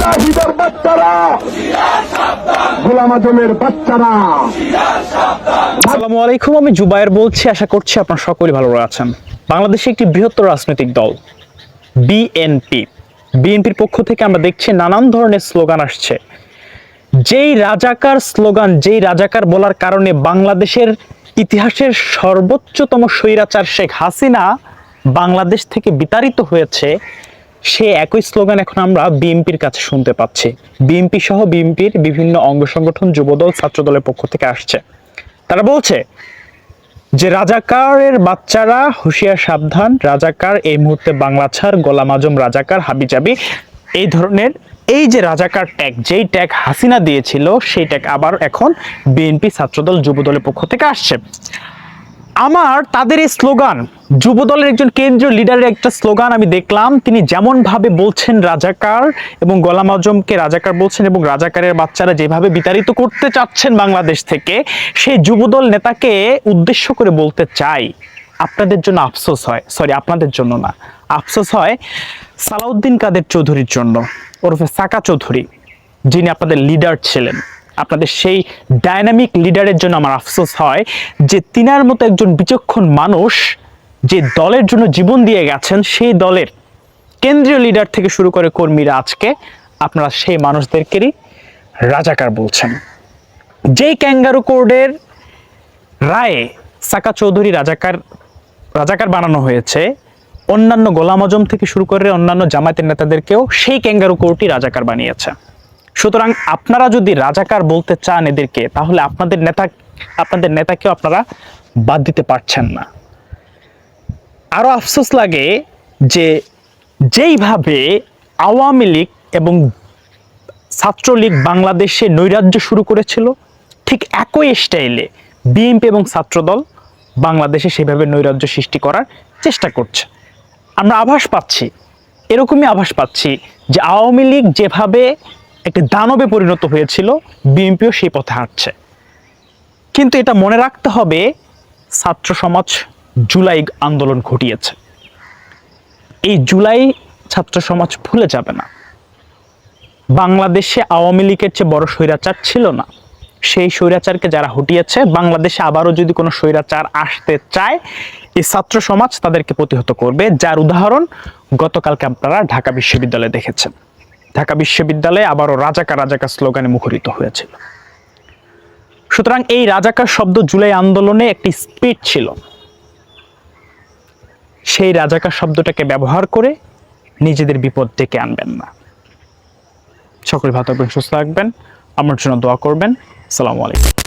মুজাহিদের বাচ্চারা। গোলাম আজমের বাচ্চারা। আসসালামু আলাইকুম, আমি জুবায়ের বলছি। আশা করছি আপনারা সকলেই ভালো আছেন। বাংলাদেশে একটি বৃহত্তর রাজনৈতিক দল, বিএনপি। বিএনপির পক্ষ থেকে আমরা দেখছি নানান ধরনের স্লোগান আসছে। যেই রাজাকার স্লোগান, যেই রাজাকার বলার কারণে বাংলাদেশের ইতিহাসের সর্বোচ্চতম স্বৈরাচার শেখ হাসিনা বাংলাদেশ থেকে বিতাড়িত হয়েছে সে একই স্লোগান এখন আমরা বিএনপির কাছে শুনতে পাচ্ছি। বিএনপি সহ বিএনপির বিভিন্ন অঙ্গ সংগঠন, যুবদল, ছাত্রদলের পক্ষ থেকে আসছে। তারা বলছে যে, রাজাকারের বাচ্চারা হুঁশিয়ার সাবধান, রাজাকার এই মুহূর্তে বাংলা ছাড়, গোলাম আজম রাজাকার হাবিজাবি এই ধরনের, এই যে রাজাকার ট্যাগ, যেই ট্যাগ হাসিনা দিয়েছিল, সেই ট্যাগ আবার এখন বিএনপি, ছাত্রদল, যুবদলের পক্ষ থেকে আসছে। আমার তাদের এই স্লোগান, যুবদলের একজন কেন্দ্রীয় লিডারের একটা স্লোগান আমি দেখলাম, তিনি যেমন ভাবে বলছেন রাজাকার এবং গোলাম আজমকে রাজাকার বলছেন এবং রাজাকারের বাচ্চারা যেভাবে বিতাড়িত করতে চাচ্ছেন বাংলাদেশ থেকে, সেই যুবদল নেতাকে উদ্দেশ্য করে বলতে চাই, আপনাদের জন্য আফসোস হয় সরি আপনাদের জন্য না, আফসোস হয় সালাউদ্দিন কাদের চৌধুরীর জন্য, ওরফে সাকা চৌধুরী, যিনি আপনাদের লিডার ছিলেন। আপনাদের সেই ডায়নামিক লিডারের জন্য আমার আফসোস হয় যে তিনার মতো একজন বিচক্ষণ মানুষ যে দলের জন্য জীবন দিয়ে গেছেন, সেই দলের কেন্দ্রীয় লিডার থেকে শুরু করে কর্মীরা আজকে আপনারা সেই মানুষদেরকেই রাজাকার বলছেন। যেই ক্যাঙ্গারু কোর্ডের রায়ে সাকা চৌধুরী রাজাকার রাজাকার বানানো হয়েছে, অন্যান্য গোলাম আজম থেকে শুরু করে অন্যান্য জামায়াতের নেতাদেরকেও সেই ক্যাঙ্গারু কোর্টই রাজাকার বানিয়েছে। সুতরাং আপনারা যদি রাজাকার বলতে চান এদেরকে, তাহলে আপনাদের নেতা, আপনাদের নেতাকেও আপনারা বাদ দিতে পারছেন না। আরও আফসোস লাগে যে যেইভাবে আওয়ামী লীগ এবং ছাত্রলীগ বাংলাদেশে নৈরাজ্য শুরু করেছিল, ঠিক একই স্টাইলে বিএনপি এবং ছাত্রদল বাংলাদেশে সেভাবে নৈরাজ্য সৃষ্টি করার চেষ্টা করছে। আমরা আভাস পাচ্ছি, এরকমই আভাস পাচ্ছি যে আওয়ামী লীগ যেভাবে একটি দানবে পরিণত হয়েছিল, বিএনপিও সেই পথে হাঁটছে। কিন্তু এটা মনে রাখতে হবে, ছাত্র সমাজ জুলাই আন্দোলন ঘটিয়েছে। এই জুলাই ছাত্র সমাজ ভুলে যাবে না। বাংলাদেশে আওয়ামী লীগের চেয়ে বড় স্বৈরাচার ছিল না। সেই স্বৈরাচারকে যারা হটিয়েছে, বাংলাদেশে আবারও যদি কোনো স্বৈরাচার আসতে চায়, এই ছাত্র সমাজ তাদেরকে প্রতিহত করবে। যার উদাহরণ গতকালকে আপনারা ঢাকা বিশ্ববিদ্যালয়ে দেখেছেন। ঢাকা বিশ্ববিদ্যালয়ে আবারও রাজাকা রাজাকা স্লোগানে মুখরিত হয়েছিল। সুতরাং এই রাজাকার শব্দ জুলাই আন্দোলনে একটি স্পিড ছিল। সেই রাজাকার শব্দটাকে ব্যবহার করে নিজেদের বিপদ ডেকে আনবেন না। সকল ভালো সুস্থ রাখবেন আমার জন্য দোয়া করবেন। সালামু আলাইকুম।